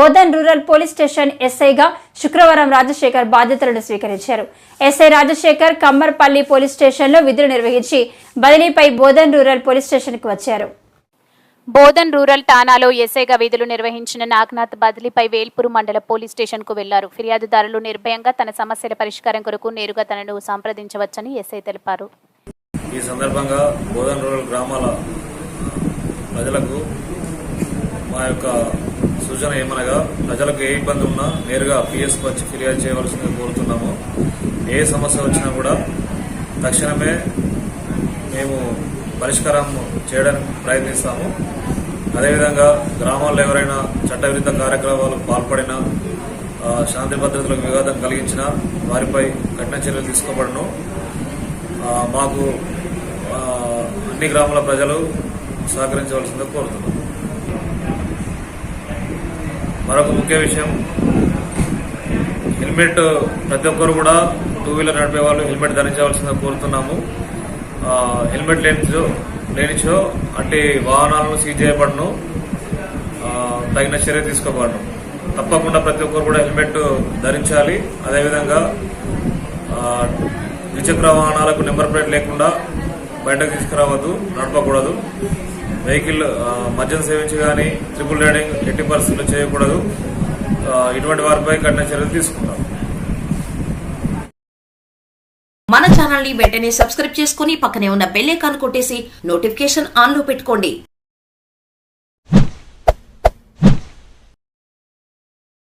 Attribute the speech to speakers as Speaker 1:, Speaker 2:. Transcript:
Speaker 1: Bodhan rural police station ఎస్ఐగా శుక్రవారం రాజశేఖర్ బాధ్యతలను స్వీకరించారు. ఎస్ఐ రాజశేఖర్ కమ్మర్పల్లి పోలీస్ స్టేషన్లో విధులు నిర్వహించి బదిలీపై బోధన్ రూరల్ పోలీస్ స్టేషన్కు వచ్చారు.
Speaker 2: బోధన్ రూరల్ ఠాణాలో ఎస్ఐగా విధులు నిర్వహించిన నాగ్నాథ్ బదిలీపై వేల్పూరు మండల పోలీస్ స్టేషన్కు వెళ్ళారు. ఫిర్యాదుదారులు నిర్భయంగా తన సమస్యల పరిష్కారం కొరకు నేరుగా తనను సంప్రదించవచ్చని ఎస్ఐ తెలిపారు.
Speaker 3: ఈ సందర్భంగా బోధన్ రూరల్ గ్రామాల ప్రజలకు మా యొక్క సూచన ఏమనగా ప్రజలకు ఏ ఇబ్బంది ఉన్నా నేరుగా పిఎస్కి వచ్చి ఫిర్యాదు చేయవలసిందిగా కోరుతున్నాము. ఏ సమస్య వచ్చినా కూడా తక్షణమే మేము పరిష్కారం చేయడానికి ప్రయత్నిస్తాము. అదేవిధంగా గ్రామాల్లో ఎవరైనా చట్టవిరుద్ధ కార్యక్రమాలకు పాల్పడినా శాంతి భద్రతలకు వివాదం కలిగించిన వారిపై కఠిన చర్యలు తీసుకోబడను. మాకు అన్ని గ్రామాల ప్రజలు సహకరించవలసిందిగా కోరుతున్నాం మరొక ముఖ్య విషయం. హెల్మెట్ ప్రతి ఒక్కరు కూడా టూ వీలర్ నడిపే వాళ్ళు హెల్మెట్ ధరించవలసిందిగా కోరుతున్నాము. హెల్మెట్ లేనిచో లేనిచో అంటే వాహనాలను సీజ్ చేయబడను. తగిన చర్య తీసుకోబడను. తప్పకుండా ప్రతి ఒక్కరు కూడా హెల్మెట్ ధరించాలి. అదేవిధంగా ద్విచక్ర వాహనాలకు నెంబర్ ప్లేట్ లేకుండా బయటకు తీసుకురావద్దు నడపకూడదు. వెహికల్ మద్యం సేవించి కానీ ట్రిపుల్ రైడింగ్ ఎట్టి పరిస్థితుల్లో చేయకూడదు. ఇటువంటి వారిపై కఠిన చర్యలు తీసుకుంటాం.
Speaker 4: మన ఛానల్ని వెంటనే సబ్స్క్రైబ్ చేసుకుని పక్కనే ఉన్న బెల్ ఐకాన్ కొట్టేసి నోటిఫికేషన్ ఆన్లో పెట్టుకోండి.